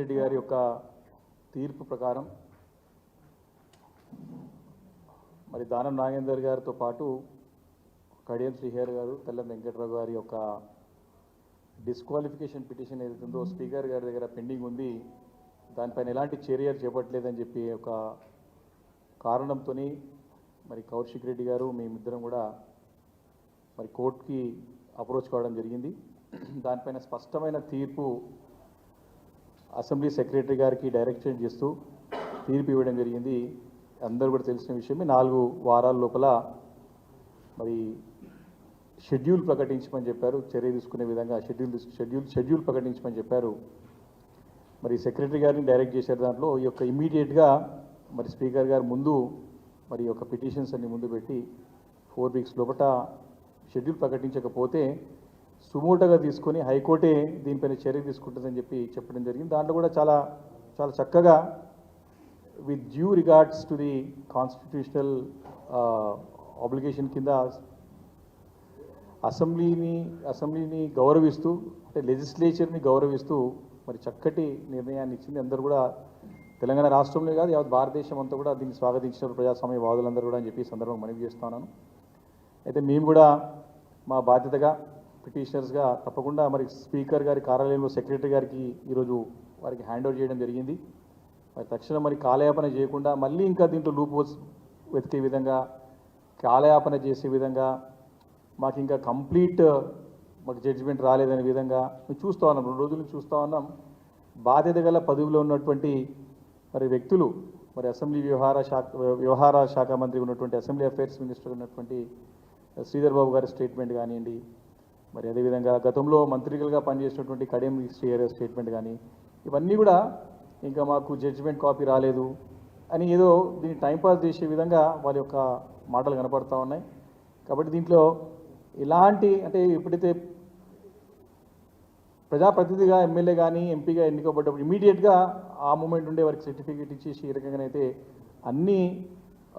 రెడ్డి గారి యొక్క తీర్పు ప్రకారం మరి దానం నాగేందర్ గారితో పాటు కడియం శ్రీహర్ గారు తెల్లం వెంకట్రావు గారి యొక్క డిస్క్వాలిఫికేషన్ పిటిషన్ ఏదైతుందో స్పీకర్ గారి దగ్గర పెండింగ్ ఉంది. దానిపైన ఎలాంటి చర్యలు చేపట్టలేదని చెప్పి ఒక కారణంతో మరి కౌశిక్ రెడ్డి గారు మేమిద్దరం కూడా మరి కోర్టుకి అప్రోచ్ కావడం జరిగింది. దానిపైన స్పష్టమైన తీర్పు అసెంబ్లీ సెక్రటరీ గారికి డైరెక్షన్ చేస్తూ తీర్పు ఇవ్వడం జరిగింది. అందరూ కూడా తెలిసిన విషయమే. నాలుగు వారాల లోపల మరి షెడ్యూల్ ప్రకటించమని చెప్పారు. చర్య తీసుకునే విధంగా షెడ్యూల్ షెడ్యూల్ షెడ్యూల్ ప్రకటించమని చెప్పారు. మరి సెక్రటరీ గారిని డైరెక్ట్ చేశారు దాంట్లో. ఈ యొక్క ఇమీడియట్గా మరి స్పీకర్ గారు ముందు మరి యొక్క పిటిషన్స్ అన్ని ముందు పెట్టి ఫోర్ వీక్స్ లోపల షెడ్యూల్ ప్రకటించకపోతే సుమోటగా తీసుకొని హైకోర్టే దీనిపైన చర్య తీసుకుంటుందని చెప్పి చెప్పడం జరిగింది. దాంట్లో కూడా చాలా చాలా చక్కగా with due regards to the constitutional obligation కింద అసెంబ్లీని అసెంబ్లీని గౌరవిస్తూ అంటే లెజిస్లేచర్ని గౌరవిస్తూ మరి చక్కటి నిర్ణయాన్ని ఇచ్చింది. అందరూ కూడా తెలంగాణ రాష్ట్రంలో కాదు యావత్ భారతదేశం అంతా కూడా దీన్ని స్వాగతించిన ప్రజాస్వామ్య వాదులందరూ కూడా అని చెప్పి సందర్భంగా మనవి చేస్తున్నాను అయితే మేము కూడా మా బాధ్యతగా పిటిషనర్స్గా తప్పకుండా మరి స్పీకర్ గారి కార్యాలయంలో సెక్రటరీ గారికి ఈరోజు వారికి హ్యాండ్ ఓవర్ చేయడం జరిగింది. మరి తక్షణం మరి కాలయాపన చేయకుండా మళ్ళీ ఇంకా దీంట్లో లూప్ వెతికే విధంగా కాలయాపన చేసే విధంగా మాకు ఇంకా కంప్లీట్ మాకు జడ్జిమెంట్ రాలేదనే విధంగా మేము చూస్తూ ఉన్నాం. రెండు రోజులు చూస్తూ ఉన్నాం. బాధ్యత గల పదవిలో ఉన్నటువంటి మరి వ్యక్తులు మరి అసెంబ్లీ వ్యవహార శాఖ వ్యవహార శాఖ మంత్రి ఉన్నటువంటి అసెంబ్లీ అఫైర్స్ మినిస్టర్ ఉన్నటువంటి శ్రీధర్ బాబు గారి స్టేట్మెంట్ కానివ్వండి మరి అదేవిధంగా గతంలో మంత్రిలుగా పనిచేసినటువంటి కడియం శ్రీహరి స్టేట్మెంట్ కానీ ఇవన్నీ కూడా ఇంకా మాకు జడ్జిమెంట్ కాపీ రాలేదు అని ఏదో దీన్ని టైంపాస్ చేసే విధంగా వాళ్ళ యొక్క మాటలు కనపడతా ఉన్నాయి. కాబట్టి దీంట్లో ఎలాంటి అంటే ఎప్పుడైతే ప్రజాప్రతినిధిగా ఎమ్మెల్యే కానీ ఎంపీగా ఎన్నుకోబడ్డప్పుడు ఇమీడియట్గా ఆ మూమెంట్ ఉండే వారికి సర్టిఫికేట్ ఇచ్చేసి ఈ రకంగానైతే అన్ని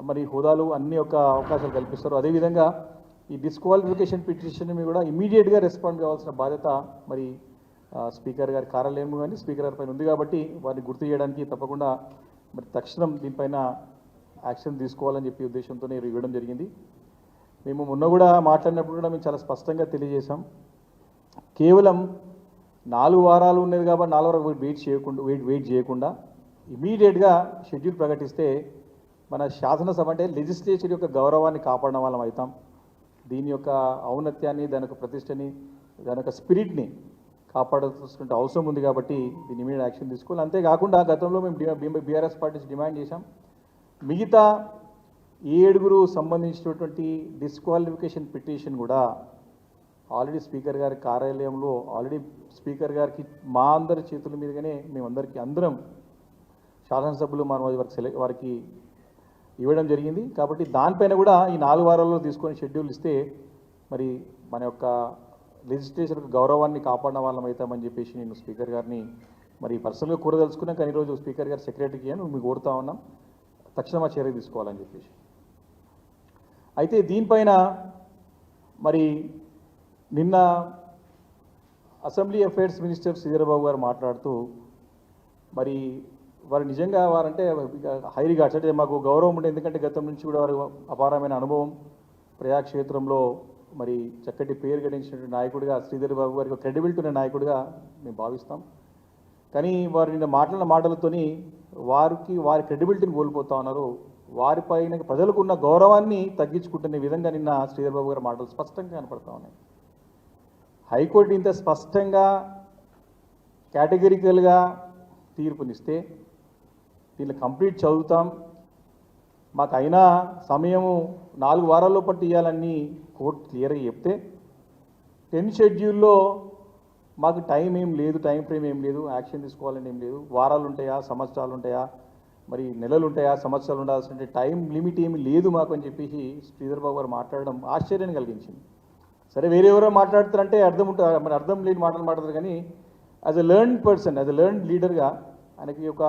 మరి హోదాలు అన్ని యొక్క అవకాశాలు కల్పిస్తారు. అదేవిధంగా ఈ డిస్క్వాలిఫికేషన్ పిటిషన్ మీద కూడా ఇమీడియట్గా రెస్పాండ్ కావాల్సిన బాధ్యత మరి స్పీకర్ గారి కార్యాలయం కానీ స్పీకర్ గారి పైన ఉంది కాబట్టి వారిని గుర్తు చేయడానికి తప్పకుండా మరి తక్షణం దీనిపైన యాక్షన్ తీసుకోవాలని చెప్పి ఉద్దేశంతో నేను ఇవ్వడం జరిగింది. మేము మొన్న కూడా మాట్లాడినప్పుడు కూడా మేము చాలా స్పష్టంగా తెలియజేశాం. కేవలం నాలుగు వారాలు ఉన్నది కాబట్టి నాలుగు వరకు వెయిట్ చేయకుండా వెయిట్ వెయిట్ చేయకుండా ఇమీడియట్గా షెడ్యూల్ ప్రకటిస్తే మన శాసనసభ అంటే లెజిస్లేచర్ యొక్క గౌరవాన్ని కాపాడడం వాళ్ళం అవుతాం. దీని యొక్క ఔన్నత్యాన్ని దాని యొక్క ప్రతిష్టని దాని యొక్క స్పిరిట్ని కాపాడాల్సిన అవసరం ఉంది కాబట్టి దీని మీద యాక్షన్ తీసుకోవాలి. అంతేకాకుండా గతంలో మేము బీఆర్ఎస్ పార్టీస్ డిమాండ్ చేశాం. మిగతా ఏడుగురు సంబంధించినటువంటి డిస్క్వాలిఫికేషన్ పిటిషన్ కూడా ఆల్రెడీ స్పీకర్ గారి కార్యాలయంలో ఆల్రెడీ స్పీకర్ గారికి మా అందరి చేతుల మీదుగానే మేమందరికీ అందరం శాసనసభ్యులు మనం వారికి సెలెక్ట్ వారికి ఇవ్వడం జరిగింది. కాబట్టి దానిపైన కూడా ఈ నాలుగు వారాల్లో తీసుకొని షెడ్యూల్ ఇస్తే మరి మన యొక్క లెజిస్లేచర్ గౌరవాన్ని కాపాడిన వాళ్ళం అవుతామని చెప్పేసి నేను స్పీకర్ గారిని మరి పర్సనల్గా కూరదలుచుకున్నా. కానీ ఈరోజు స్పీకర్ గారు సెక్రటరీకి అని మీకు కోరుతా ఉన్నాం. తక్షణం ఆ చర్య తీసుకోవాలని చెప్పేసి. అయితే దీనిపైన మరి నిన్న అసెంబ్లీ అఫైర్స్ మినిస్టర్ శ్రీధరబాబు గారు మాట్లాడుతూ మరి వారు నిజంగా వారంటే హై రిగార్డ్స్ అంటే మాకు గౌరవం ఉండే ఎందుకంటే గతం నుంచి కూడా వారు అపారమైన అనుభవం. ప్రజాక్షేత్రంలో మరి చక్కటి పేరు గడించినటువంటి నాయకుడిగా శ్రీధర్ బాబు గారికి క్రెడిబిలిటీ ఉన్న నాయకుడిగా మేము భావిస్తాం. కానీ వారు నిన్న మాట్లాడిన మాటలతోని వారికి వారి క్రెడిబిలిటీని కోల్పోతా ఉన్నారు. వారిపైన ప్రజలకు ఉన్న గౌరవాన్ని తగ్గించుకుంటున్న విధంగా నిన్న శ్రీధర్ బాబు గారి మాటలు స్పష్టంగా కనపడతా ఉన్నాయి. హైకోర్టు ఇంత స్పష్టంగా కేటగిరికల్గా తీర్పునిస్తే వీళ్ళు కంప్లీట్ చదువుతాం. మాకు అయినా సమయము నాలుగు వారాల్లో పట్టు ఇవ్వాలని కోర్టు క్లియర్గా చెప్తే టెన్ షెడ్యూల్లో మాకు టైం ఏం లేదు టైం ఫ్రేమ్ ఏం లేదు యాక్షన్ తీసుకోవాలని ఏం లేదు. వారాలు ఉంటాయా సంవత్సరాలు ఉంటాయా మరి నెలలు ఉంటాయా సంవత్సరాలు ఉండాల్సిన టైం లిమిట్ ఏమి లేదు మాకు అని చెప్పేసి శ్రీధర్ బాబు గారు మాట్లాడడం ఆశ్చర్యాన్ని కలిగించింది. సరే వేరే ఎవరో మాట్లాడుతారంటే అర్థం ఉంటుంది మరి అర్థం లేని మాటలు మాట్లాడతారు కానీ as a learn person as a learn లీడర్గా ఆయనకి ఒక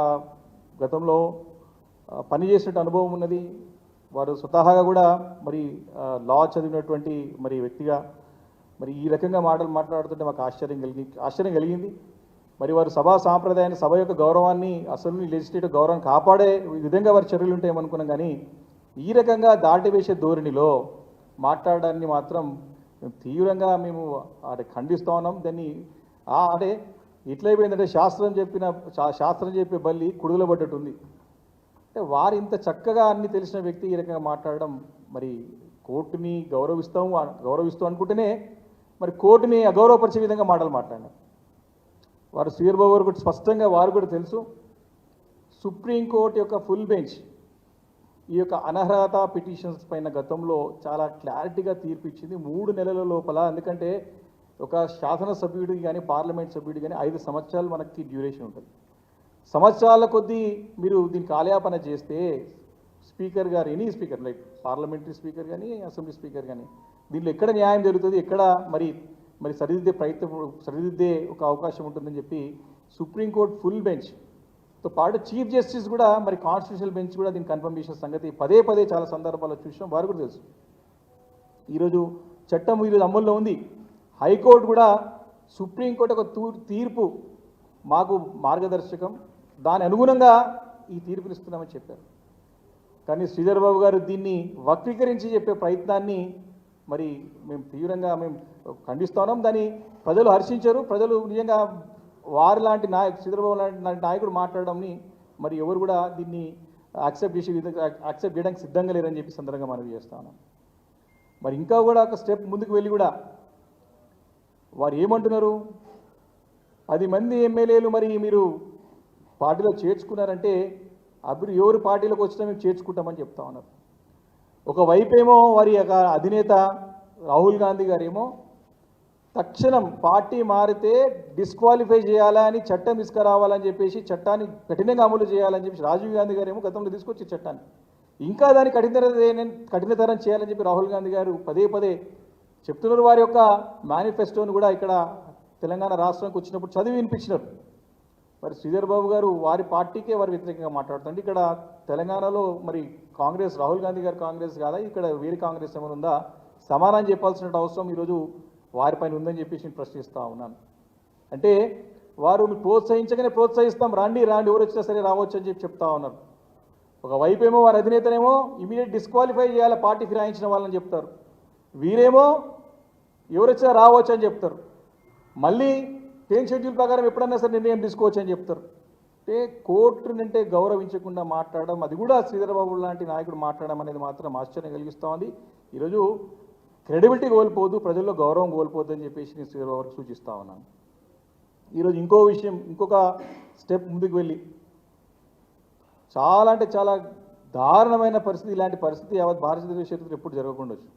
గతంలో పనిచేసిన అనుభవం ఉన్నది. వారు స్వతహాగా కూడా మరి లా చదివినటువంటి మరి వ్యక్తిగా మరి ఈ రకంగా మాటలు మాట్లాడుతుంటే మాకు ఆశ్చర్యం కలిగి ఆశ్చర్యం కలిగింది. మరి వారు సభా సాంప్రదాయాన్ని సభ యొక్క గౌరవాన్ని అసెంబ్లీ లెజిస్లేటివ్ గౌరవాన్ని కాపాడే విధంగా వారి చర్యలు ఉంటాయేమనుకున్నాం కానీ ఈ రకంగా దాటివేసే ధోరణిలో మాట్లాడడాన్ని మాత్రం తీవ్రంగా మేము అంటే ఖండిస్తూ ఉన్నాం. దాన్ని ఆ అంటే ఇట్లయిపోయిందంటే శాస్త్రం చెప్పిన శాస్త్రం చెప్పే బల్లి కుడుగుల పడ్డట్టుంది. అంటే వారు ఇంత చక్కగా అన్ని తెలిసిన వ్యక్తి ఈ రకంగా మాట్లాడడం మరి కోర్టుని గౌరవిస్తాం గౌరవిస్తాం అనుకుంటేనే మరి కోర్టుని అగౌరవపరిచే విధంగా మాటలు మాట్లాడినారు. వారు శ్రీర్బాబు గారు కూడా స్పష్టంగా వారు కూడా తెలుసు. సుప్రీంకోర్టు యొక్క ఫుల్ బెంచ్ ఈ యొక్క అనర్హత పిటిషన్స్ పైన గతంలో చాలా క్లారిటీగా తీర్పు ఇచ్చింది మూడు నెలల లోపల. ఎందుకంటే ఒక శాసనసభ్యుడికి కానీ పార్లమెంట్ సభ్యుడికి కానీ ఐదు సంవత్సరాలు మనకి డ్యూరేషన్ ఉంటుంది. సంవత్సరాల కొద్దీ మీరు దీని కాలయాపన చేస్తే స్పీకర్ గారు any speaker like parliamentary speaker కానీ అసెంబ్లీ స్పీకర్ కానీ దీనిలో ఎక్కడ న్యాయం జరుగుతుంది ఎక్కడ మరి మరి సరిదిద్దే ప్రయత్నం సరిదిద్దే ఒక అవకాశం ఉంటుందని చెప్పి సుప్రీంకోర్టు ఫుల్ బెంచ్తో పాటు చీఫ్ జస్టిస్ కూడా మరి కాన్స్టిట్యూషనల్ బెంచ్ కూడా దీన్ని కన్ఫర్మ్ చేసిన సంగతి పదే పదే చాలా సందర్భాల్లో చూసాం వారు కూడా తెలుసు. ఈరోజు చట్టం ఈరోజు అమల్లో ఉంది. హైకోర్టు కూడా సుప్రీంకోర్టు ఒక తీర్పు మాకు మార్గదర్శకం. దాని అనుగుణంగా ఈ తీర్పుని ఇస్తున్నామని చెప్పారు. కానీ శ్రీధర్ బాబు గారు దీన్ని వక్రీకరించి చెప్పే ప్రయత్నాన్ని మరి మేము తీవ్రంగా మేము ఖండిస్తున్నాం. దాన్ని ప్రజలు హర్షించారు. ప్రజలు నిజంగా వారి లాంటి నాయకు శ్రీధరబాబు లాంటి నాయకుడు మాట్లాడడంని మరి ఎవరు కూడా దీన్ని యాక్సెప్ట్ చేసే విధంగా యాక్సెప్ట్ చేయడానికి సిద్ధంగా లేరని చెప్పి సందర్భంగా మనవి ఉన్నాం. మరి ఇంకా కూడా ఒక స్టెప్ ముందుకు వెళ్ళి కూడా వారు ఏమంటున్నారు? పది మంది ఎమ్మెల్యేలు మరి మీరు పార్టీలో చేర్చుకున్నారంటే అభివృద్ధి ఎవరు పార్టీలోకి వచ్చినా మేము చేర్చుకుంటామని చెప్తా ఉన్నారు. ఒకవైపేమో వారి యొక్క అధినేత రాహుల్ గాంధీ గారేమో తక్షణం పార్టీ మారితే డిస్క్వాలిఫై చేయాలా అని చట్టం తీసుకురావాలని చెప్పేసి చట్టాన్ని కఠినంగా అమలు చేయాలని చెప్పి రాజీవ్ గాంధీ గారేమో గతంలో తీసుకొచ్చి చట్టాన్ని. ఇంకా దాన్ని కఠినతరం కఠినతరం చేయాలని చెప్పి రాహుల్ గాంధీ గారు పదే పదే చెప్తున్నారు వారి యొక్క మేనిఫెస్టోని కూడా ఇక్కడ తెలంగాణ రాష్ట్రానికి వచ్చినప్పుడు చదివి వినిపించినారు. మరి శ్రీధర్ బాబు గారు వారి పార్టీకే వారు వ్యతిరేకంగా మాట్లాడుతుంటే ఇక్కడ తెలంగాణలో మరి కాంగ్రెస్ రాహుల్ గాంధీ గారు కాంగ్రెస్ కాదా? ఇక్కడ వేరే కాంగ్రెస్ ఏమైనా ఉందా? సమానం చెప్పాల్సిన అవసరం ఈరోజు వారిపైన ఉందని చెప్పేసి నేను ప్రశ్నిస్తూ ఉన్నాను. అంటే వారు ప్రోత్సహించగానే ప్రోత్సహిస్తాం రాండి రాండి ఎవరు వచ్చినా సరే రావచ్చు అని చెప్పి చెప్తా ఉన్నారు. ఒకవైపు ఏమో వారి అధినేతనేమో ఇమీడియట్ డిస్క్వాలిఫై చేయాలి పార్టీ ఫిరాయించిన వాళ్ళని చెప్తారు. వీరేమో ఎవరొచ్చినా రావచ్చు అని చెప్తారు. మళ్ళీ టైం షెడ్యూల్ ప్రకారం ఎప్పుడన్నా సరే నిర్ణయం తీసుకోవచ్చు అని చెప్తారు. అంటే కోర్టునంటే గౌరవించకుండా మాట్లాడడం అది కూడా శ్రీధరబాబు లాంటి నాయకుడు మాట్లాడడం అనేది మాత్రం ఆశ్చర్యం కలిగిస్తూ ఉంది. ఈరోజు క్రెడిబిలిటీ కోల్పోదు ప్రజల్లో గౌరవం కోల్పోద్దు అని చెప్పేసి నేను శ్రీధరబాబు సూచిస్తూ సూచిస్తా ఉన్నాను. ఈరోజు ఇంకో విషయం ఇంకొక స్టెప్ ముందుకు వెళ్ళి. చాలా అంటే చాలా దారుణమైన పరిస్థితి ఇలాంటి పరిస్థితి యావత్ భారతదేశ చరిత్ర ఎప్పుడు జరగకుండొచ్చు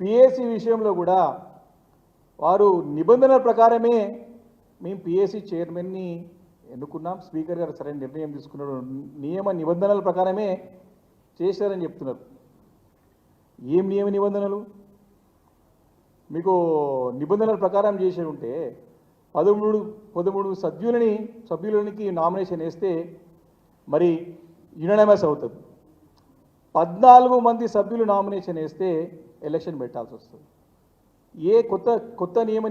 పిఎస్సి విషయంలో కూడా వారు నిబంధనల ప్రకారమే మేము పిఎస్సి చైర్మన్ని ఎన్నుకున్నాం. స్పీకర్ గారు సరైన నిర్ణయం తీసుకున్నారు. నియమ నిబంధనల ప్రకారమే చేశారని చెప్తున్నారు. ఏం నియమ నిబంధనలు? మీకు నిబంధనల ప్రకారం చేసి ఉంటే పదమూడు పదమూడు సభ్యులని సభ్యులనికి నామినేషన్ వేస్తే మరి యునమస్ అవుతుంది. పద్నాలుగు మంది సభ్యులు నామినేషన్ వేస్తే ఎలక్షన్ పెట్టాల్సి వస్తుంది. ఏ కొత్త కొత్త నియమ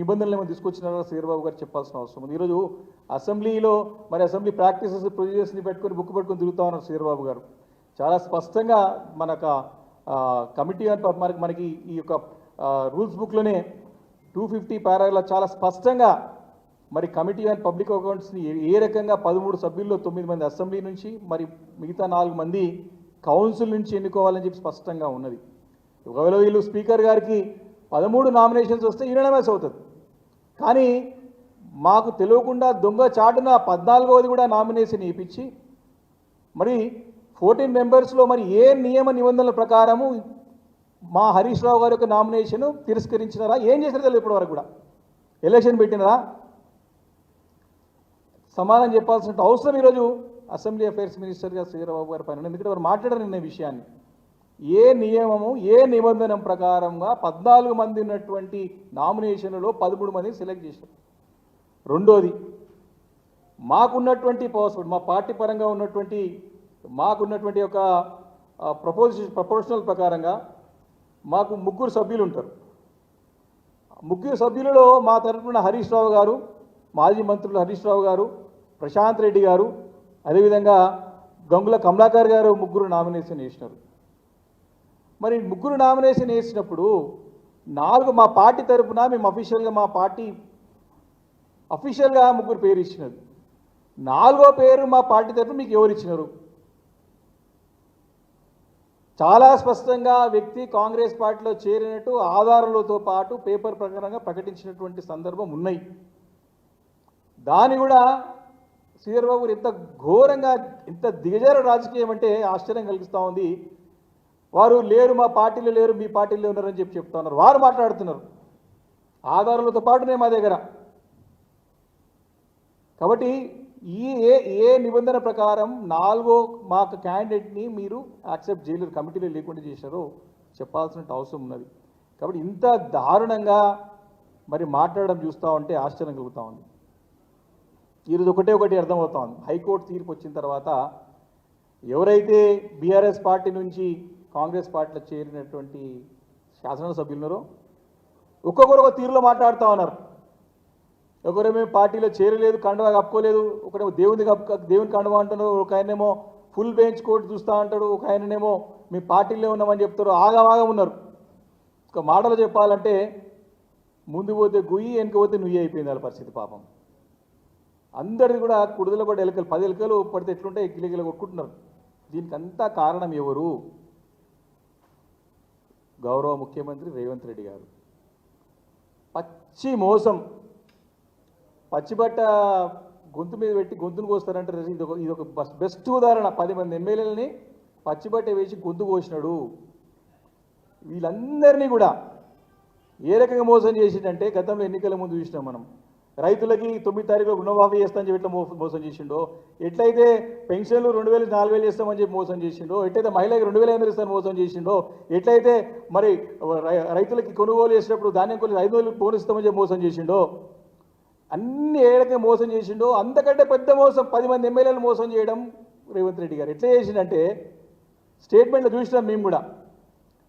నిబంధనలు ఏమైనా తీసుకొచ్చినారో శ్రీరబాబు గారు చెప్పాల్సిన అవసరం ఉంది. ఈరోజు అసెంబ్లీలో మరి అసెంబ్లీ ప్రాక్టీసెస్ ప్రొసీజర్స్ని పెట్టుకొని బుక్ పెట్టుకొని తిరుగుతా ఉన్నారు శ్రీరబాబు గారు. చాలా స్పష్టంగా మనకు కమిటీ అని మనకి మనకి ఈ యొక్క రూల్స్ బుక్లోనే టూ ఫిఫ్టీ పారాగ్లో చాలా స్పష్టంగా మరి కమిటీ అండ్ పబ్లిక్ అకౌంట్స్ని ఏ రకంగా పదమూడు సభ్యుల్లో తొమ్మిది మంది అసెంబ్లీ నుంచి మరి మిగతా నాలుగు మంది కౌన్సిల్ నుంచి ఎన్నుకోవాలని చెప్పి స్పష్టంగా ఉన్నది. ఒకవేళ వీళ్ళు స్పీకర్ గారికి పదమూడు నామినేషన్స్ వస్తే యుననమస్ అవుతుంది. కానీ మాకు తెలియకుండా దొంగ చాటున పద్నాలుగవది కూడా నామినేషన్ ఇప్పించి మరి ఫోర్టీన్ మెంబర్స్లో మరి ఏ నియమ నిబంధనల ప్రకారము మా హరీష్ రావు గారి యొక్క నామినేషన్ తిరస్కరించినారా? ఏం చేసినారో తెలియదు ఇప్పటివరకు కూడా. ఎలక్షన్ పెట్టినారా? సమాధానం చెప్పాల్సిన అవసరం ఈరోజు అసెంబ్లీ అఫైర్స్ మినిస్టర్గా శ్రీరాబాబు గారి పైన ఎందుకంటే వారు మాట్లాడారు నిన్న విషయాన్ని. ఏ నియమము ఏ నిబంధన ప్రకారంగా పద్నాలుగు మంది ఉన్నటువంటి నామినేషన్లలో పదమూడు మందిని సెలెక్ట్ చేశారు. రెండోది మాకున్నటువంటి పవర్స్ మా పార్టీ పరంగా ఉన్నటువంటి మాకున్నటువంటి ఒక ప్రపోజిషన్ ప్రపోర్షనల్ ప్రకారంగా మాకు ముగ్గురు సభ్యులు ఉంటారు. ముగ్గురు సభ్యులలో మా తరఫున హరీష్ రావు గారు మాజీ మంత్రులు హరీష్ రావు గారు ప్రశాంత్ రెడ్డి గారు అదేవిధంగా గంగుల కమలాకర్ గారు ముగ్గురు నామినేషన్ వేసినారు. మరి ముగ్గురు నామినేషన్ వేసినప్పుడు నాలుగు మా పార్టీ తరపున మేము అఫీషియల్గా మా పార్టీ అఫీషియల్గా ముగ్గురు పేరు ఇచ్చినది నాలుగో పేరు మా పార్టీ తరఫున మీకు ఎవరు ఇచ్చినారు? చాలా స్పష్టంగా వ్యక్తి కాంగ్రెస్ పార్టీలో చేరినట్టు ఆధారాలతో పాటు పేపర్ ప్రకారంగా ప్రకటించినటువంటి సందర్భం ఉన్నాయి. దాని కూడా శ్రీధర్ బాబు ఎంత ఘోరంగా ఇంత దిగజారు రాజకీయం అంటే ఆశ్చర్యం కలిగిస్తూ ఉంది. వారు లేరు మా పార్టీలో లేరు మీ పార్టీలో ఉన్నారని చెప్పి చెప్తా ఉన్నారు. వారు మాట్లాడుతున్నారు. ఆధారాలతో పాటునే మా దగ్గర. కాబట్టి ఈ ఏ ఏ నిబంధన ప్రకారం నాలుగో మా క్యాండిడేట్ని మీరు యాక్సెప్ట్ చేయలేరు కమిటీలో లేకుండా చేశారో చెప్పాల్సిన అవసరం ఉన్నది. కాబట్టి ఇంత దారుణంగా మరి మాట్లాడడం చూస్తూ ఉంటే ఆశ్చర్యం కలుగుతూ ఉంది. ఈరోజు ఒకటే ఒకటి అర్థమవుతోంది. హైకోర్టు తీర్పు వచ్చిన తర్వాత ఎవరైతే బీఆర్ఎస్ పార్టీ నుంచి కాంగ్రెస్ పార్టీలో చేరినటువంటి శాసనసభ్యులు ఉన్నారో ఒక్కొక్కరు ఒక తీరులో మాట్లాడుతూ ఉన్నారు. ఒకరేమో పార్టీలో చేరలేదు కండువా కప్పుకోలేదు ఒకరేమో దేవుని కప్పు దేవుని కండవా అంటున్నారు ఒక ఆయనేమో ఫుల్ బెంచ్ కోర్టు చూస్తూ అంటాడు ఒక ఆయననేమో మీ పార్టీలో ఉన్నామని చెప్తారు ఆగమాగం ఉన్నారు. ఒక మాటలు చెప్పాలంటే ముందు పోతే గుయ్యి వెనుక పోతే నుయ్యి అయిపోయింది వాళ్ళ పరిస్థితి పాపం. అందరిది కూడా కుడుదల పడి ఎలకలు పది ఎలకలు పడితే ఎట్లుంటాయి గిలగిల కొట్టుకుంటున్నారు. దీనికి అంతా కారణం ఎవరు? గౌరవ ముఖ్యమంత్రి రేవంత్ రెడ్డి గారు. పచ్చి మోసం. పచ్చిబట్ట గొంతు మీద పెట్టి గొంతును కోస్తారంటారు ఇది ఒక ఇది ఒక బెస్ట్ ఉదాహరణ. పది మంది ఎమ్మెల్యేలని పచ్చిబట్ట వేసి గొంతు కోసినాడు. వీళ్ళందరినీ కూడా ఏ రకంగా మోసం చేసిందంటే గతంలో ఎన్నికల ముందు చూసినాం మనం. రైతులకి తొమ్మిది తారీఖులకు రుణమాఫీ చేస్తామని చెప్పి ఎట్లా మో- మోసం చేసిండో. ఎట్లయితే పెన్షన్లు రెండు వేలు నాలుగు వేలు ఇస్తామని చెప్పి మోసం చేసిండో. ఎట్లయితే మహిళకి రెండు వేల ఐదు ఇస్తామని మోసం చేసిండో. ఎట్లయితే మరి రై- రైతులకి కొనుగోలు చేసినప్పుడు ధాన్యం కొలి ఐదు వేలు బోనస్ ఇస్తామని చెప్పి మోసం చేసిండో. అన్ని ఏ మోసం చేసిండో అంతకంటే పెద్ద మోసం పది మంది ఎమ్మెల్యేలు మోసం చేయడం రేవంత్ రెడ్డి గారు. ఎట్లా చేసిండంటే స్టేట్మెంట్లో చూసినాం మేము కూడా.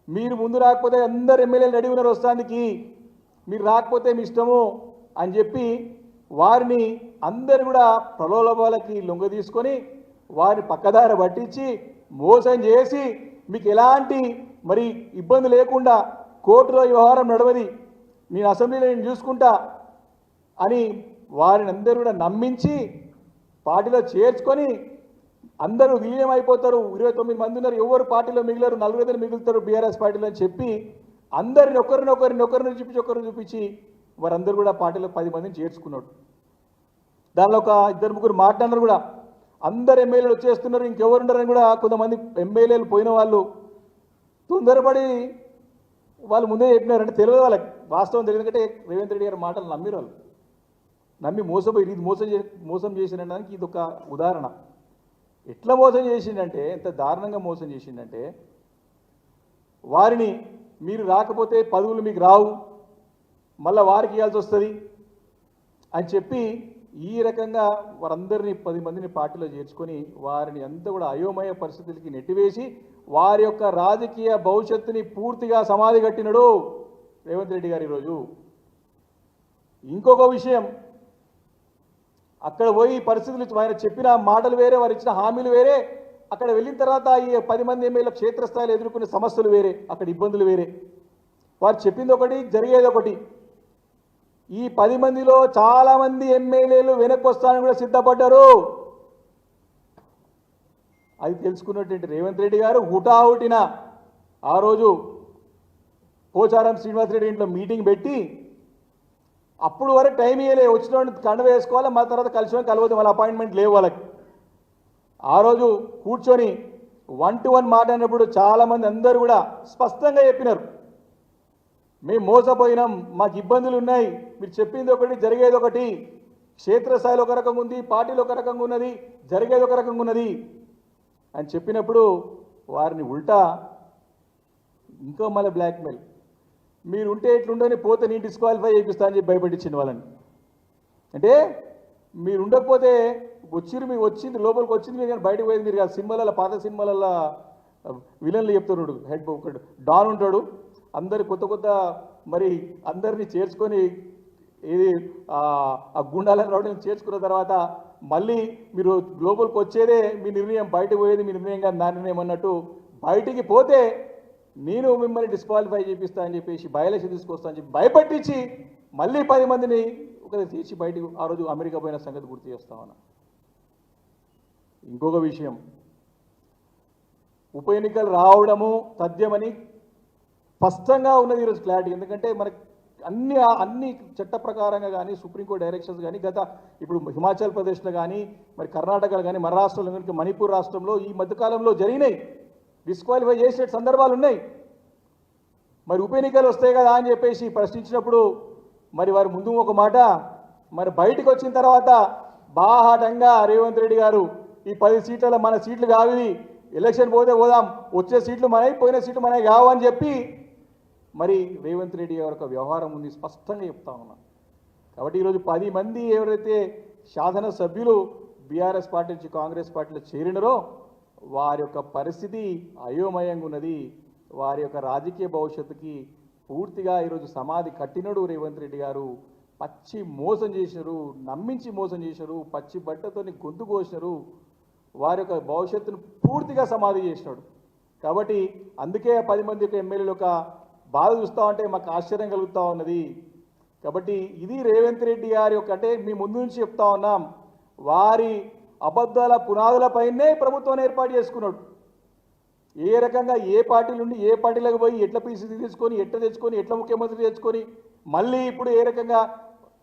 మీరు ముందు రాకపోతే అందరు ఎమ్మెల్యేలు రెడీ ఉన్నారు వస్తానికి. మీరు రాకపోతే మీ ఇష్టము. అని చెప్పి వారిని అందరు కూడా ప్రలోభాలకి లొంగ తీసుకొని వారిని పక్కదార పట్టించి మోసం చేసి మీకు ఎలాంటి మరి ఇబ్బంది లేకుండా కోర్టులో వ్యవహారం నడవది నేను అసెంబ్లీలో నేను చూసుకుంటా అని వారిని అందరూ కూడా నమ్మించి పార్టీలో చేర్చుకొని అందరూ విలీనం అయిపోతారు. ఇరవై తొమ్మిది మంది ఉన్నారు. ఎవరు పార్టీలో మిగిలారు? నలుగురు మిగులుతారు బీఆర్ఎస్ పార్టీలో అని చెప్పి అందరిని ఒకరిని ఒకరిని ఒకరిని చూపించి ఒకరిని చూపించి వారందరూ కూడా పార్టీలో పది మందిని చేర్చుకున్నాడు. దానిలో ఒక ఇద్దరు ముగ్గురు మాట్లాడినారు కూడా. అందరు ఎమ్మెల్యేలు వచ్చేస్తున్నారు ఇంకెవరు ఉండరని కూడా కొంతమంది ఎమ్మెల్యేలు పోయిన వాళ్ళు తొందరపడి వాళ్ళు ముందే చెప్పినారంటే తెలియదు వాళ్ళకి. వాస్తవం తెలియదు. కంటే రేవంత్ రెడ్డి గారి మాటలు నమ్మిరు వాళ్ళు. నమ్మి మోసపోయి ఇది మోసం మోసం చేసినడానికి ఇది ఒక ఉదాహరణ. ఎట్లా మోసం చేసిండంటే ఎంత దారుణంగా మోసం చేసిండంటే వారిని మీరు రాకపోతే పదవులు మీకు రావు. మళ్ళీ వారికి ఇవ్వాల్సి వస్తుంది? అని చెప్పి ఈ రకంగా వారందరినీ పది మందిని పార్టీలో చేర్చుకొని వారిని అంతా కూడా అయోమయ పరిస్థితులకి నెట్టివేసి వారి యొక్క రాజకీయ భవిష్యత్తుని పూర్తిగా సమాధి కట్టినడు రేవంత్ రెడ్డి గారు ఈరోజు. ఇంకొక విషయం. అక్కడ పోయి పరిస్థితులు ఆయన చెప్పిన మాటలు వేరే వారు ఇచ్చిన హామీలు వేరే. అక్కడ వెళ్ళిన తర్వాత ఈ పది మంది ఎమ్మెల్యేల క్షేత్రస్థాయిలో ఎదుర్కొనే సమస్యలు వేరే అక్కడ ఇబ్బందులు వేరే. వారు చెప్పింది ఒకటి జరిగేది ఒకటి. ఈ పది మందిలో చాలామంది ఎమ్మెల్యేలు వెనక్కి వస్తానని కూడా సిద్ధపడ్డారు. అది తెలుసుకున్నటువంటి రేవంత్ రెడ్డి గారు హుటాహుటిన ఆ రోజు పోచారం శ్రీనివాసరెడ్డి ఇంట్లో మీటింగ్ పెట్టి అప్పుడు వరకు టైం ఇవ్వలే వచ్చిన కండ వేసుకోవాలి మా తర్వాత కలిసి కలవద్దు వాళ్ళ అపాయింట్మెంట్ లేవు వాళ్ళకి. ఆ రోజు కూర్చొని వన్ టు వన్ మాట్లాడినప్పుడు చాలామంది అందరూ కూడా స్పష్టంగా చెప్పినారు. మేము మోసపోయినాం మాకు ఇబ్బందులు ఉన్నాయి. మీరు చెప్పింది ఒకటి జరిగేది ఒకటి. క్షేత్రస్థాయిలో ఒక రకంగా ఉంది పార్టీలో ఒక రకంగా ఉన్నది జరిగేది ఒక రకంగా ఉన్నది అని చెప్పినప్పుడు వారిని ఉల్టా ఇంకో మళ్ళీ బ్లాక్మెయిల్ మీరు ఉంటే ఎట్లుండని పోతే నేను డిస్క్వాలిఫై చేపిస్తా అని చెప్పి భయపెట్టించిన వాళ్ళని. అంటే మీరు ఉండకపోతే వచ్చిరు మీ వచ్చింది లోపలికి వచ్చింది మీరు కానీ బయటకు పోయింది మీరు కాదు. సినిమాలలో పాత సినిమాలలో విలన్లు చెప్తున్నాడు హెడ్ ఒకడు. డాన్ ఉంటాడు అందరు కొత్త కొత్త మరి అందరినీ చేర్చుకొని ఇది ఆ గుండాలను రావడం చేర్చుకున్న తర్వాత మళ్ళీ మీరు గ్లోబల్కి వచ్చేదే మీ నిర్ణయం బయటకు పోయేది మీ నిర్ణయం కాదు నా నిర్ణయం అన్నట్టు బయటికి పోతే నేను మిమ్మల్ని డిస్క్వాలిఫై చేపిస్తా అని చెప్పేసి బయలేసి తీసుకొస్తా అని చెప్పి భయపట్టించి మళ్ళీ పది మందిని ఒక తీసి బయటకు ఆ రోజు అమెరికా పోయిన సంగతి గుర్తు చేస్తా ఉన్నా. ఇంకొక విషయం. ఉప ఎన్నికలు రావడము తథ్యమని స్పష్టంగా ఉన్నది ఈరోజు క్లారిటీ ఎందుకంటే మనకి అన్ని అన్ని చట్ట ప్రకారంగా కానీ సుప్రీంకోర్టు డైరెక్షన్స్ కానీ గత ఇప్పుడు హిమాచల్ ప్రదేశ్లో కానీ మరి కర్ణాటకలో కానీ మన రాష్ట్రంలో కానీ మణిపూర్ రాష్ట్రంలో ఈ మధ్యకాలంలో జరిగినాయి. డిస్క్వాలిఫై చేసే సందర్భాలు ఉన్నాయి. మరి ఉప ఎన్నికలు వస్తాయి కదా అని చెప్పేసి ప్రశ్నించినప్పుడు మరి వారి ముందు ఒక మాట మరి బయటకు వచ్చిన తర్వాత బాహాటంగా రేవంత్ రెడ్డి గారు ఈ పది సీట్ల మన సీట్లు కావి ఎలక్షన్ పోతే పోదాం వచ్చే సీట్లు మనవి పోయిన సీట్లు మనవి కావు అని చెప్పి మరి రేవంత్ రెడ్డి గారి యొక్క వ్యవహారం ఉంది స్పష్టంగా చెప్తా ఉన్నా. కాబట్టి ఈరోజు పది మంది ఎవరైతే శాసన సభ్యులు బీఆర్ఎస్ పార్టీ నుంచి కాంగ్రెస్ పార్టీలో చేరినరో వారి యొక్క పరిస్థితి అయోమయంగా ఉన్నది. వారి యొక్క రాజకీయ భవిష్యత్తుకి పూర్తిగా ఈరోజు సమాధి కట్టినడు రేవంత్ రెడ్డి గారు. పచ్చి మోసం చేసినారు నమ్మించి మోసం చేసినారు పచ్చి బట్టతోని గొంతు కోసినారు. వారి యొక్క భవిష్యత్తును పూర్తిగా సమాధి చేసినాడు. కాబట్టి అందుకే పది మంది యొక్క ఎమ్మెల్యేలు ఒక బాధ చూస్తూ ఉంటే మాకు ఆశ్చర్యం కలుగుతూ ఉన్నది. కాబట్టి ఇది రేవంత్ రెడ్డి గారి యొక్క అంటే మీ ముందు నుంచి చెప్తా ఉన్నాం వారి అబద్ధాల పునాదులపైనే ప్రభుత్వాన్ని ఏర్పాటు చేసుకున్నాడు. ఏ రకంగా ఏ పార్టీ నుండి ఏ పార్టీలకు పోయి ఎట్ల పీసీ తీసుకొని ఎట్లా తెచ్చుకొని ఎట్లా ముఖ్యమంత్రి తెచ్చుకొని మళ్ళీ ఇప్పుడు ఏ రకంగా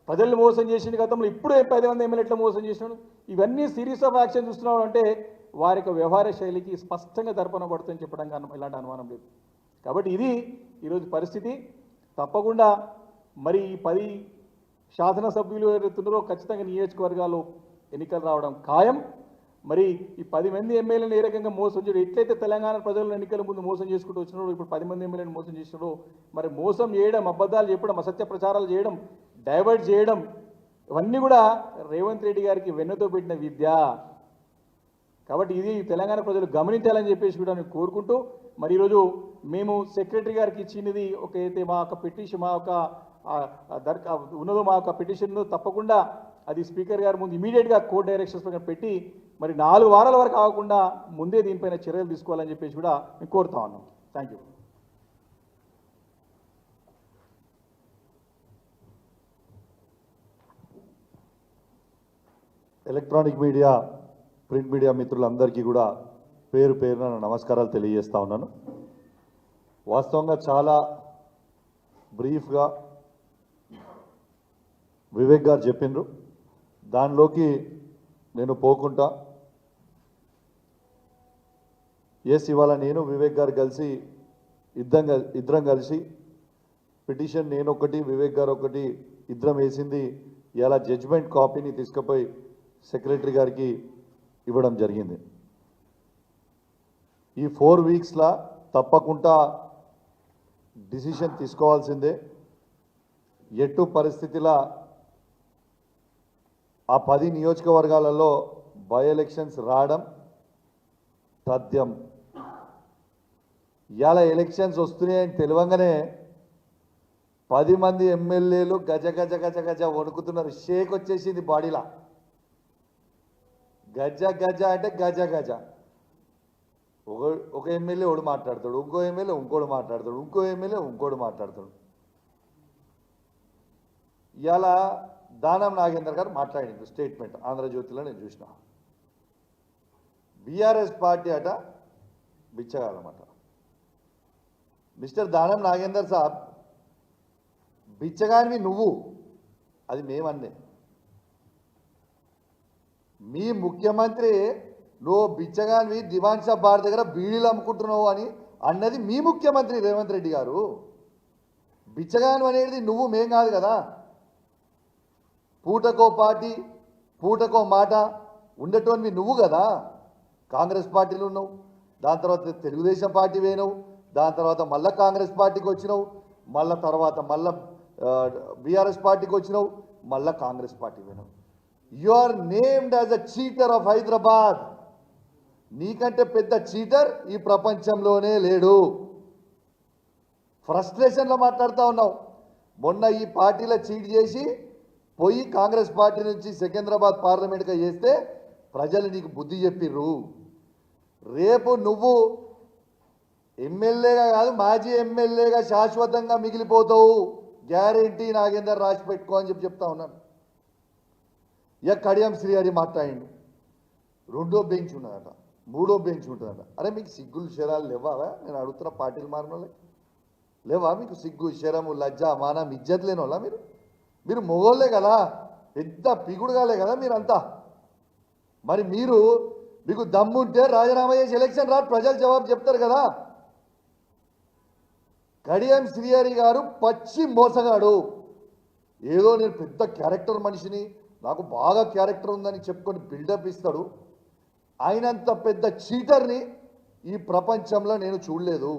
ప్రజల్ని మోసం చేసిన గతంలో ఇప్పుడు పది మంది ఎమ్మెల్యే ఎట్లా మోసం చేసినాడు? ఇవన్నీ సిరీస్ ఆఫ్ యాక్షన్ చూస్తున్నాడు అంటే వారి యొక్క వ్యవహార శైలికి స్పష్టంగా దర్పణ పడుతుందని చెప్పడం కానీ ఇలాంటి అనుమానం లేదు. కాబట్టి ఇది ఈరోజు పరిస్థితి. తప్పకుండా మరి ఈ పది శాసనసభ్యులు ఎవరైతున్నారో ఖచ్చితంగా నియోజకవర్గాల్లో ఎన్నికలు రావడం ఖాయం. మరి ఈ పది మంది ఎమ్మెల్యేలను ఏ రకంగా మోసం చేయడం ఎట్లయితే తెలంగాణ ప్రజలను ఎన్నికల ముందు మోసం చేసుకుంటూ వచ్చినారో ఇప్పుడు పది మంది ఎమ్మెల్యేలను మోసం చేసినారో మరి మోసం చేయడం అబద్ధాలు చెప్పడం అసత్య ప్రచారాలు చేయడం డైవర్ట్ చేయడం ఇవన్నీ కూడా రేవంత్ రెడ్డి గారికి వెన్నతో పెట్టిన విద్య. కాబట్టి ఇది తెలంగాణ ప్రజలు గమనించాలని చెప్పేసి కూడా నేను కోరుకుంటూ మరి ఈరోజు మేము సెక్రటరీ గారికి ఇచ్చినది ఒక అయితే మా యొక్క పిటిషన్ మా యొక్క ఆ, దర్కా ఉన్నదో మా యొక్క పిటిషన్ తప్పకుండా అది స్పీకర్ గారి ముందు ఇమీడియట్గా కోర్ట్ డైరెక్షన్స్ పైన పెట్టి మరి నాలుగు వారాల వరకు ఆగకుండా ముందే దీనిపైన చర్యలు తీసుకోవాలని చెప్పేసి కూడా మేము కోరుతా ఉన్నాం thank you electronic media print media మిత్రులందరికీ కూడా పేరు పేరున నమస్కారాలు తెలియజేస్తా ఉన్నాను. వాస్తవంగా చాలా బ్రీఫ్గా వివేక్ గారు చెప్పిండ్రు దానిలోకి నేను పోకుండా ఎస్ ఇవాళ నేను వివేక్ గారు కలిసి ఇద్దరం ఇద్దరం కలిసి పిటిషన్ నేను ఒకటి వివేక్ గారు ఒకటి ఇద్దరం వేసింది. ఇలా జడ్జిమెంట్ కాపీని తీసుకుపోయి సెక్రటరీ గారికి ఇవ్వడం జరిగింది. ఈ ఫోర్ వీక్స్లా తప్పకుండా డిసిషన్ తీసుకోవాల్సిందే. ఎట్టు పరిస్థితిలా ఆ పది నియోజకవర్గాలలో బై ఎలక్షన్స్ రావడం తథ్యం. ఇవాళ ఎలక్షన్స్ వస్తున్నాయని తెలియంగానే పది మంది ఎమ్మెల్యేలు గజ గజ గజ గజ వణుకుతున్నారు. షేక్ వచ్చేసింది బాడీలా. గజ గజ అంటే గజ గజ. ఒక ఒక ఎమ్మెల్యే ఒకడు మాట్లాడతాడు ఇంకో ఎమ్మెల్యే ఇంకోడు మాట్లాడతాడు ఇంకో ఎమ్మెల్యే ఇంకోడు మాట్లాడతాడు. ఇలా దానం నాగేందర్ గారు మాట్లాడింది స్టేట్మెంట్ ఆంధ్రజ్యోతిలో నేను చూసిన. బీఆర్ఎస్ పార్టీ అట బిచ్చగాలన్నమాట మిస్టర్ దానం నాగేందర్ సాబ్ బిచ్చగానివి నువ్వు అది మేమన్నే. మీ ముఖ్యమంత్రి నువ్వు బిచ్చగానివి దివాన్ షా బార్ దగ్గర బీడీలు అమ్ముకుంటున్నావు అని అన్నది మీ ముఖ్యమంత్రి రేవంత్ రెడ్డి గారు. బిచ్చగాను అనేది నువ్వు మేం కాదు కదా. పూటకో పార్టీ పూటకో మాట ఉండేటోనివి నువ్వు కదా. కాంగ్రెస్ పార్టీలు ఉన్నావు. దాని తర్వాత తెలుగుదేశం పార్టీ పోయినావు దాని తర్వాత మళ్ళీ కాంగ్రెస్ పార్టీకి వచ్చినావు. మళ్ళీ తర్వాత మళ్ళీ బీఆర్ఎస్ పార్టీకి వచ్చినావు. మళ్ళీ కాంగ్రెస్ పార్టీ పోయినావు you are named as a cheater of Hyderabad నీకంటే పెద్ద చీటర్ ఈ ప్రపంచంలోనే లేడు. ఫ్రస్ట్రేషన్లో మాట్లాడుతూ ఉన్నావు. మొన్న ఈ పార్టీలో చీట్ చేసి పోయి కాంగ్రెస్ పార్టీ నుంచి సికింద్రాబాద్ పార్లమెంట్గా చేస్తే ప్రజలు నీకు బుద్ధి చెప్పిర్రు. రేపు నువ్వు ఎమ్మెల్యేగా కాదు మాజీ ఎమ్మెల్యేగా శాశ్వతంగా మిగిలిపోతావు. గ్యారెంటీ నాగేందర్ రాసి పెట్టుకో అని చెప్పి చెప్తా ఉన్నాను. ఇక కడియం శ్రీహరి మాట్లాడిండు. రెండో బెంచ్ ఉన్నదట మూడో బెంచ్ ఉంటుందట. అరే మీకు సిగ్గులు శరాలు లేవావా? నేను అడుగుతున్న పార్టీలు మారిన లేవా మీకు సిగ్గు శరము లజ్జ మానం ఇజ్జత్ లేని వాళ్ళ మీరు? మీరు మొగోళ్ళే కదా పెద్ద పిగుడుగాలే కదా మీరంతా. మరి మీరు మీకు దమ్ముంటే రాజీనామా చేసి ఎలక్షన్ రా ప్రజలు జవాబు చెప్తారు కదా. కడియం శ్రీహరి గారు పచ్చి మోసగాడు. ఏదో నేను పెద్ద క్యారెక్టర్ మనిషిని నాకు బాగా క్యారెక్టర్ ఉందని చెప్పుకొని బిల్డప్ ఇస్తాడు. ఆయనంత పెద్ద చీటర్ని ఈ ప్రపంచంలో నేను చూడలేదు.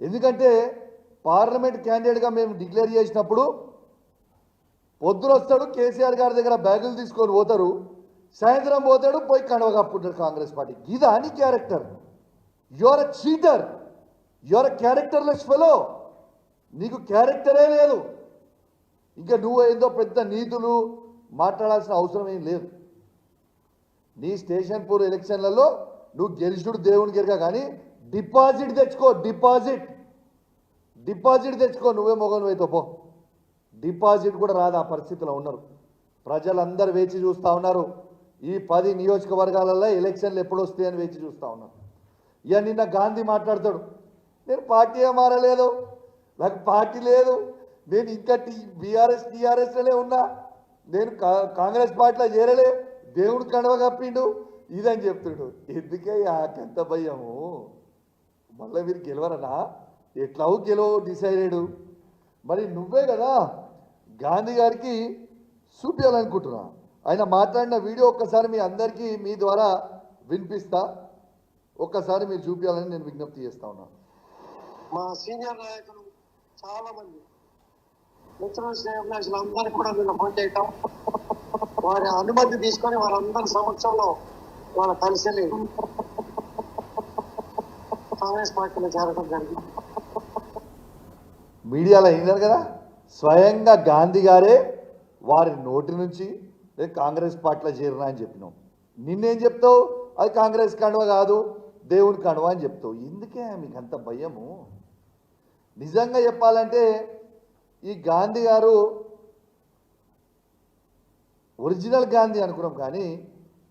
ఎందుకంటే పార్లమెంట్ క్యాండిడేట్గా మేము డిక్లేర్ చేసినప్పుడు పొద్దున వస్తాడు కేసీఆర్ గారి దగ్గర బ్యాగులు తీసుకొని పోతారు. సాయంత్రం పోతాడు పోయి కండవ కప్పుకుంటాడు కాంగ్రెస్ పార్టీ. ఇది అని character. Your a cheater. Your a characterless fellow. నీకు క్యారెక్టరే లేదు. ఇంకా నువ్వు ఏదో పెద్ద నీతులు మాట్లాడాల్సిన అవసరం ఏం లేదు. నీ స్టేషన్ పూర్ ఎలక్షన్లలో నువ్వు గెలిచుడు దేవుని గెరగా కానీ డిపాజిట్ తెచ్చుకో డిపాజిట్. డిపాజిట్ తెచ్చుకో నువ్వే మొగను అయితే పో డిపాజిట్ కూడా రాదు ఆ పరిస్థితిలో ఉన్నారు. ప్రజలందరూ వేచి చూస్తూ ఉన్నారు. ఈ పది నియోజకవర్గాలలో ఎలక్షన్లు ఎప్పుడు వస్తాయని వేచి చూస్తూ ఉన్నారు. ఇక నిన్న గాంధీ మాట్లాడతాడు. నేను పార్టీ మారలేదు. నాకు పార్టీ లేదు. నేను ఇంకా టీ బీఆర్ఎస్ టీఆర్ఎస్లోనే ఉన్నా. నేను కా- కాంగ్రెస్ పార్టీలో చేరలే దేవుడు కడవ కప్పిండు ఇదని చెప్తుండు. ఎందుకే ఆకంత భయము? మళ్ళీ మీరు గెలవరనా? ఎట్లావు డిసైడ్ డిసైడెడ్ మరి నువ్వే కదా గాంధీ గారికి చూపించాలనుకుంటున్నా ఆయన మాట్లాడిన వీడియో ఒక్కసారి మీ అందరికీ మీ ద్వారా వినిపిస్తా. ఒక్కసారి మీరు చూపించాలని నేను విజ్ఞప్తి చేస్తా ఉన్నా. మా సీనియర్ నాయకులు చాలా మంది మిత్రులు శ్రేయభిలాషులు అందరికీ కూడా నిన్న ఫోన్ చేయటం. వారి అనుమతి తీసుకొని వారందరి సమక్షంలో వాళ్ళ కలిసి కాంగ్రెస్ పార్టీలో చేరడం జరిగింది. మీడియాలో అయినారు కదా? స్వయంగా గాంధీ గారే వారి నోటి నుంచి కాంగ్రెస్ పార్టీలో చేరిన అని చెప్పినాం. నిన్నేం చెప్తావు? అది కాంగ్రెస్ కండువ కాదు దేవుని కండువ అని చెప్తావు. ఎందుకే మీకు అంత భయము? నిజంగా చెప్పాలంటే ఈ గాంధీ గారు ఒరిజినల్ గాంధీ అనుకున్నాం కానీ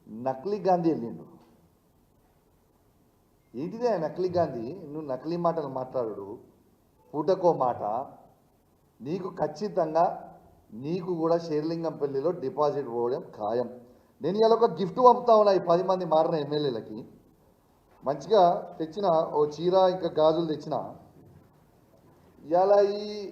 నకిలీ గాంధీ వెళ్ళిండు. ఏంటిదే నకిలీ గాంధీ? నువ్వు నకిలీ మాటలు మాట్లాడు పూటకో మాట. నీకు ఖచ్చితంగా నీకు కూడా షేర్లింగంపల్లిలో డిపాజిట్ పోవడం ఖాయం. నేను ఇలా ఒక గిఫ్ట్ పంపుతా ఉన్నా ఈ పది మంది మారిన ఎమ్మెల్యేలకి. మంచిగా తెచ్చిన ఓ చీర ఇంకా గాజులు తెచ్చిన. ఇలా ఈ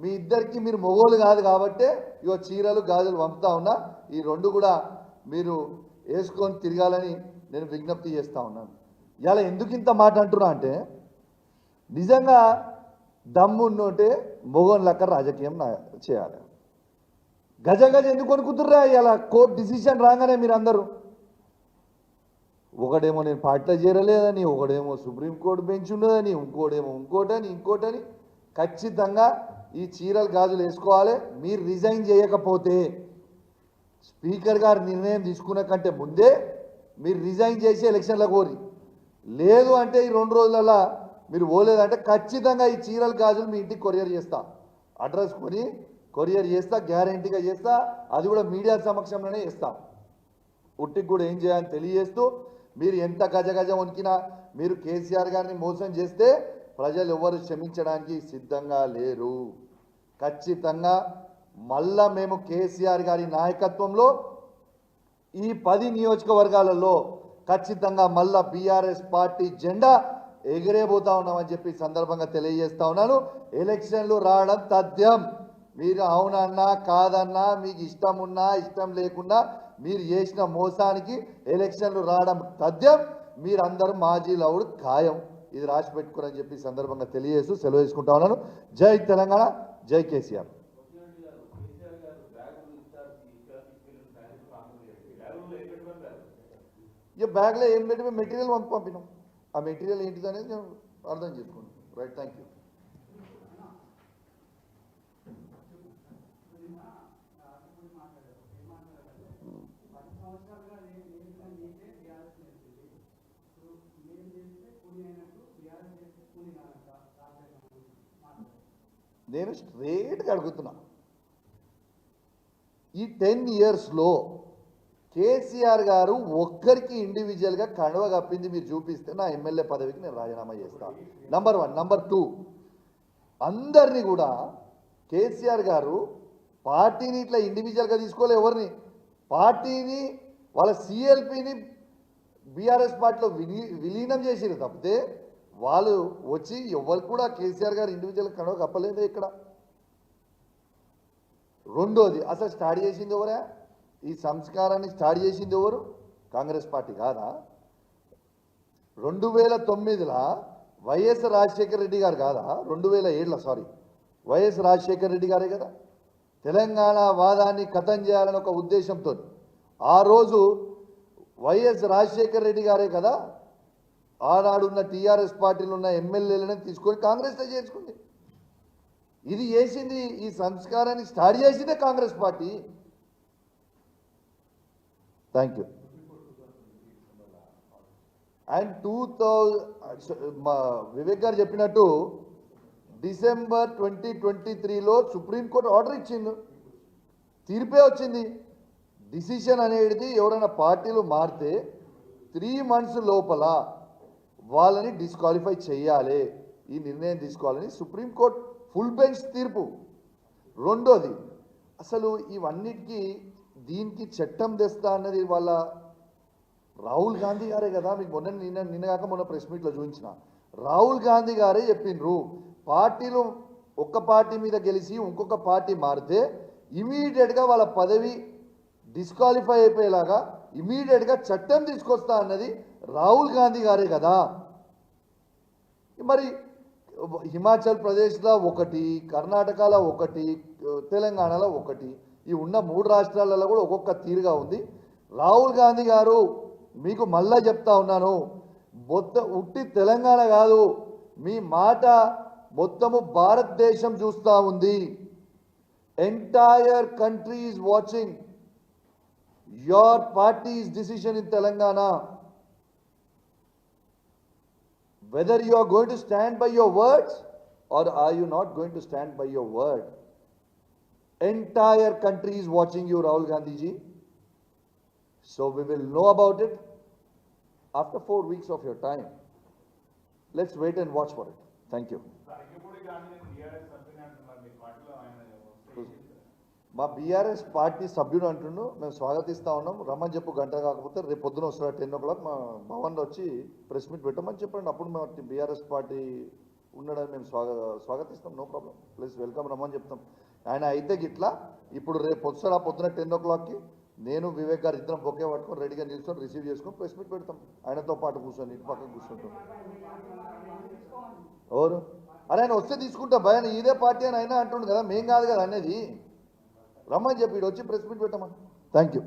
మీ ఇద్దరికి మీరు మొగోలు కాదు కాబట్టే ఇగో చీరలు గాజులు పంపుతా ఉన్నా ఈ రెండు కూడా మీరు వేసుకొని తిరగాలని నేను విజ్ఞప్తి చేస్తూ ఉన్నాను. ఇలా ఎందుకు ఇంత మాట అంటున్నా అంటే నిజంగా దమ్ము ఉన్నోటే మొగోన్ లెక్క రాజకీయం నా- చేయాలి. గజ గజ ఎందుకు కొనుక్కుతుర్రా ఇలా కోర్టు డిసిషన్ రాగానే మీరు అందరూ ఒకడేమో నేను పార్టీలో చేరలేదని ఒకడేమో సుప్రీంకోర్టు బెంచ్ ఉన్నదని ఇంకోటేమో ఇంకోటని ఇంకోటని ఖచ్చితంగా ఈ చీరలు గాజులు వేసుకోవాలి. మీరు రిజైన్ చేయకపోతే స్పీకర్ గారు నిర్ణయం తీసుకున్న కంటే ముందే మీరు రిజైన్ చేసి ఎలక్షన్లో కోరి లేదు అంటే ఈ రెండు రోజులలో మీరు పోలేదంటే ఖచ్చితంగా ఈ చీరలు గాజులు మీ ఇంటికి కొరియర్ చేస్తా. అడ్రస్ కొని కొరియర్ చేస్తా గ్యారంటీగా చేస్తా అది కూడా మీడియా సమక్షంలోనే చేస్తా. ఉట్టికి కూడా ఏం చేయాలని తెలియజేస్తూ మీరు ఎంత గజ గజ వణికినా మీరు కేసీఆర్ గారిని మోసం చేస్తే ప్రజలు ఎవరు క్షమించడానికి సిద్ధంగా లేరు. ఖచ్చితంగా మళ్ళా మేము కేసీఆర్ గారి నాయకత్వంలో ఈ పది నియోజకవర్గాలలో ఖచ్చితంగా మళ్ళా బీఆర్ఎస్ పార్టీ జెండా ఎగిరేబోతా ఉన్నామని చెప్పి సందర్భంగా తెలియజేస్తా ఉన్నాను. ఎలక్షన్లు రావడం తథ్యం. మీరు అవునన్నా కాదన్నా మీకు ఇష్టం ఉన్నా ఇష్టం లేకున్నా మీరు చేసిన మోసానికి ఎలక్షన్లు రావడం తథ్యం. మీరందరూ మాజీ లవుడు ఖాయం. ఇది రాసి పెట్టుకోరని చెప్పి సందర్భంగా తెలియజేస్తూ సెలవు తీసుకుంటా ఉన్నాను. జై తెలంగాణ జై కేసీఆర్. ఇక బ్యాగ్లో ఏం పెట్టి మేము మెటీరియల్ పంపి పంపినాం. ఆ మెటీరియల్ ఏంటిది అనేది నేను అర్థం చేసుకోండి రైట్ థ్యాంక్ యూ నేను స్ట్రేట్గా అడుగుతున్నా. ఈ టెన్ ఇయర్స్లో కేసీఆర్ గారు ఒక్కరికి ఇండివిజువల్గా కడవ కప్పింది మీరు చూపిస్తే నా ఎమ్మెల్యే పదవికి నేను రాజీనామా చేస్తాను నంబర్ వన్ నంబర్ టూ అందరినీ కూడా కేసీఆర్ గారు పార్టీని ఇట్లా ఇండివిజువల్గా తీసుకోలే ఎవరిని? పార్టీని వాళ్ళ సిఎల్పిని బీఆర్ఎస్ పార్టీలో విలీ విలీనం చేసిరు తప్పితే వాళ్ళు వచ్చి ఎవరు కూడా కేసీఆర్ గారు ఇండివిజువల్ కడవ కప్పలేదు ఇక్కడ. రెండోది అసలు స్టార్ట్ చేసింది ఎవరా? ఈ సంస్కారాన్ని స్టార్ట్ చేసింది ఎవరు? కాంగ్రెస్ పార్టీ కాదా? రెండు వేల తొమ్మిదిలో వైఎస్ రాజశేఖర రెడ్డి గారు కాదా? రెండు వేల ఏడులో సారీ వైఎస్ రాజశేఖర రెడ్డి గారే కదా. తెలంగాణ వాదాన్ని కథం చేయాలని ఒక ఉద్దేశంతో ఆ రోజు వైఎస్ రాజశేఖర రెడ్డి గారే కదా? ఆనాడున్న టీఆర్ఎస్ పార్టీలు ఉన్న ఎమ్మెల్యేలను తీసుకొని కాంగ్రెస్లో చేర్చుకుంది. ఇది చేసింది ఈ సంస్కారాన్ని స్టార్ట్ చేసిందే Congress party. Thank you and two thousand మా వివేక్ గారు చెప్పినట్టు డిసెంబర్ ట్వంటీ ట్వంటీ త్రీలో సుప్రీంకోర్టు ఆర్డర్ ఇచ్చింది తీర్పే వచ్చింది. డిసిషన్ అనేది ఎవరైనా పార్టీలు మారితే త్రీ మంత్స్ లోపల వాళ్ళని డిస్క్వాలిఫై చేయాలి. ఈ నిర్ణయం తీసుకోవాలని సుప్రీంకోర్టు ఫుల్ బెంచ్ తీర్పు. రెండోది అసలు ఇవన్నిటికీ దీనికి చట్టం తెస్తా అన్నది వాళ్ళ రాహుల్ గాంధీ గారే కదా. మీకు మొన్న నిన్న నిన్నగాక మొన్న ప్రెస్ మీట్లో చూపించిన. రాహుల్ గాంధీ గారే చెప్పిండ్రు. పార్టీలు ఒక్క పార్టీ మీద గెలిచి ఇంకొక పార్టీ మారితే ఇమీడియట్గా వాళ్ళ పదవి డిస్క్వాలిఫై అయిపోయేలాగా ఇమీడియట్గా చట్టం తీసుకొస్తా అన్నది రాహుల్ గాంధీ గారే కదా. మరి హిమాచల్ ప్రదేశ్లో ఒకటి కర్ణాటకలో ఒకటి తెలంగాణలో ఒకటి ఈ ఉన్న మూడు రాష్ట్రాలలో కూడా ఒక్కొక్క తీరుగా ఉంది. రాహుల్ గాంధీ గారు మీకు మళ్ళా చెప్తా ఉన్నాను మొత్త ఉట్టి తెలంగాణ కాదు మీ మాట మొత్తము భారతదేశం చూస్తూ ఉంది. Entire country is watching your parties decision in Telangana whether you are going to stand by your words or are you not going to stand by your word. Entire country is watching you, Rahul Gandhi ji. So we will know about it after four weeks of your time. Let's wait and watch for it. Thank you. మా BRS party సభ్యుడు అంటుండు మేము స్వాగతిస్తా ఉన్నాం. రమ్మని చెప్పు గంట కాకపోతే రేపు పొద్దున వస్తాడు టెన్ ఓ క్లాక్ మా భవన్లో వచ్చి ప్రెస్ మీట్ పెట్టమని చెప్పండి. అప్పుడు మేము బీఆర్ఎస్ పార్టీ ఉండడానికి మేము స్వాగ స్వాగతిస్తాం. No problem. ప్లీజ్ వెల్కమ్ రమ్మని చెప్తాం. ఆయన అయితే గిట్లా ఇప్పుడు రేపు వస్తాడు ఆ పొద్దున టెన్ ఓ క్లాక్కి నేను వివేక్ గారు ఇద్దరం బొకే పట్టుకొని రెడీగా నిల్చొని రిసీవ్ చేసుకొని ప్రెస్ మీట్ పెడతాం. ఆయనతో పాటు కూర్చొని ఇటు పక్కన కూర్చుంటాం. ఎవరు? అరే ఆయన వస్తే తీసుకుంటా భయాన్ని ఇదే పార్టీ అని అయినా అంటుండు కదా మేం కాదు కదా అనేది. రమ్మని చెప్పి వచ్చి ప్రెస్ మీట్ పెట్టమని. Thank you